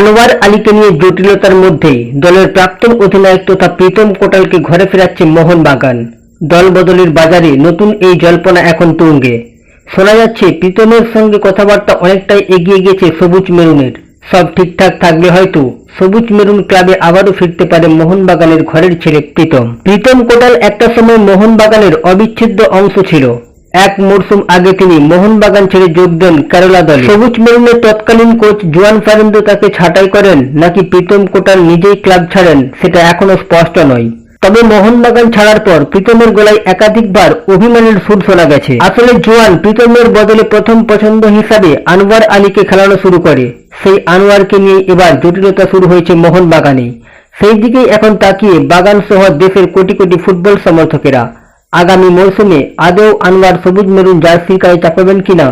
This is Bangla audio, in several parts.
আনোয়ার আলীকে নিয়ে জটিলতার মধ্যেই দলের প্রাক্তন অধিনায়ক তথা প্রীতম কোটালকে ঘরে ফেরাচ্ছে মোহনবাগান। দল বদলের বাজারে নতুন এই জল্পনা এখন তুঙ্গে। শোনা যাচ্ছে, প্রীতমের সঙ্গে কথাবার্তা অনেকটাই এগিয়ে গেছে সবুজ মেরুনের। সব ঠিকঠাক থাকলে হয়তো সবুজ মেরুন ক্লাবে আবারও ফিরতে পারে মোহনবাগানের ঘরের ছেলে প্রীতম। প্রীতম কোটাল একটা সময় মোহনবাগানের অবিচ্ছেদ্য অংশ ছিল। এক মরশুম আগে তিনি মোহনবাগান ছেড়ে যোগ দেন কেরালা দলে। সবুজ মেরুনের তৎকালীন কোচ জুয়ান ফারেন্দো তাকে ছাঁটাই করেন, নাকি প্রীতম কোটাল নিজেই ক্লাব ছাড়েন, সেটা এখনও স্পষ্ট নয়। তবে মোহনবাগান ছাড়ার পর প্রীতমের গলায় একাধিকবার অভিমানের সুর শোনা গেছে। আসলে জোয়ান প্রীতমের বদলে প্রথম পছন্দ হিসাবে আনোয়ার আলীকে খেলানো শুরু করে। সেই আনোয়ারকে নিয়ে এবার জটিলতা শুরু হয়েছে মোহনবাগানে সেই দিকেই এখন তাকিয়ে বাগান সহ দেশের কোটি কোটি ফুটবল সমর্থকেরা। আগামী মৌসুমে আদৌ আনোয়ার সবুজ মেরুন জার্সি গায়ে চাপাবেন কিনা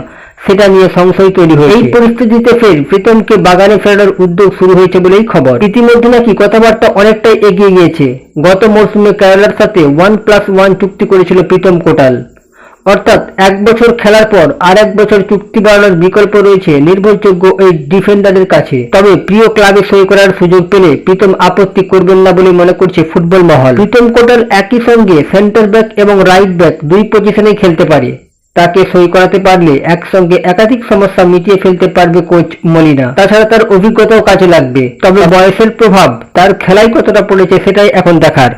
সেটা নিয়ে সংশয় তৈরি হয়েছে। এই পরিস্থিতিতে ফের প্রীতমকে বাগানে ফেরানোর উদ্যোগ শুরু হয়েছে বলেই খবর। ইতিমধ্যে নাকি কথাবার্তা অনেকটাই এগিয়ে গিয়েছে। গত মরসুমে কেরালার সাথে ওয়ান প্লাস ওয়ান চুক্তি করেছিল প্রীতম কোটাল। অর্থাৎ এক বছর খেলার পর আর এক বছর চুক্তি বাড়ানোর বিকল্প রয়েছে নির্ভরযোগ্য এই ডিফেন্ডারের কাছে। তবে প্রিয় ক্লাবে সই করার সুযোগ পেলে প্রীতম আপত্তি করবেন না বলে মনে করছে ফুটবল মহল। প্রীতম কোটাল একই সঙ্গে সেন্টার ব্যাক এবং রাইট ব্যাক দুই পজিশনেই খেলতে পারে। তাকে সই করাতে পারলে একসঙ্গে একাধিক সমস্যা মিটিয়ে ফেলতে পারবে কোচ মলিনা। তাছাড়া তার অভিজ্ঞতাও কাজে লাগবে। তবে বয়সের প্রভাব তার খেলায় কতটা পড়েছে সেটাই এখন দেখার।